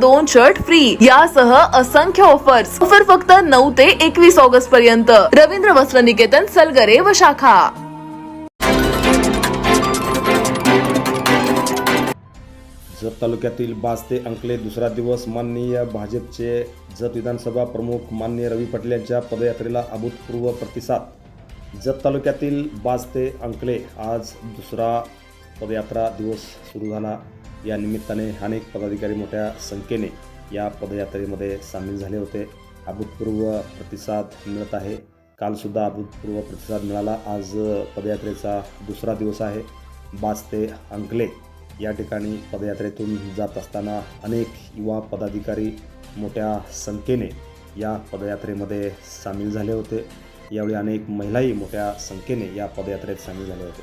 दोन shirt free यासह असंख्य ऑफर्स ऑफर फक्त नऊ ते एकवीस ऑगस्ट पर्यंत. रवींद्र वस्त्र निकेतन सलगरे व शाखा. जत तालुक्यातील बाज ते अंकले दुसरा दिवस माननीय भाजपचे जत विधानसभा प्रमुख माननीय रवी पाटील यांच्या पदयात्रेला अभूतपूर्व प्रतिसाद. जत तालुक्यातील बाज ते अंकले आज दुसरा पदयात्रा दिवस सुरू झाला. या निमित्ताने अनेक पदाधिकारी मोठ्या संख्येने या पदयात्रेमध्ये सामील झाले होते. अभूतपूर्व प्रतिसाद मिळत आहे. कालसुद्धा अभूतपूर्व प्रतिसाद मिळाला. आज पदयात्रेचा दुसरा दिवस आहे. बास ते अंकले या ठिकाणी पदयात्रेतून जात असताना अनेक युवा पदाधिकारी मोठ्या संख्येने या पदयात्रेमध्ये सामील झाले होते. यावेळी अनेक महिलाही मोठ्या संख्येने या पदयात्रेत सामील झाले होते.